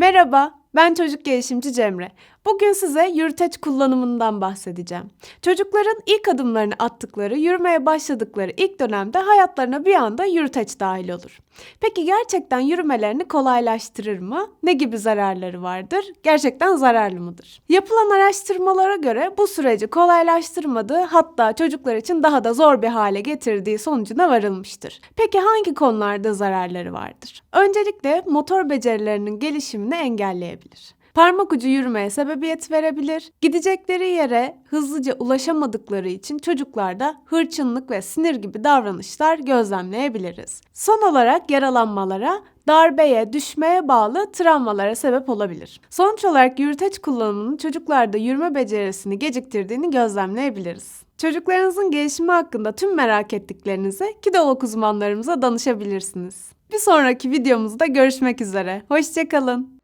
Merhaba, ben çocuk gelişimci Cemre. Bugün size yürüteç kullanımından bahsedeceğim. Çocukların ilk adımlarını attıkları, yürümeye başladıkları ilk dönemde hayatlarına bir anda yürüteç dahil olur. Peki gerçekten yürümelerini kolaylaştırır mı? Ne gibi zararları vardır? Gerçekten zararlı mıdır? Yapılan araştırmalara göre bu süreci kolaylaştırmadığı hatta çocuklar için daha da zor bir hale getirdiği sonucuna varılmıştır. Peki hangi konularda zararları vardır? Öncelikle motor becerilerinin gelişimini engelleyebilir. Parmak ucu yürümeye sebebiyet verebilir. Gidecekleri yere hızlıca ulaşamadıkları için çocuklarda hırçınlık ve sinir gibi davranışlar gözlemleyebiliriz. Son olarak yaralanmalara, darbeye, düşmeye bağlı travmalara sebep olabilir. Sonuç olarak yürüteç kullanımının çocuklarda yürüme becerisini geciktirdiğini gözlemleyebiliriz. Çocuklarınızın gelişimi hakkında tüm merak ettiklerinizi Kidolog uzmanlarımıza danışabilirsiniz. Bir sonraki videomuzda görüşmek üzere. Hoşçakalın.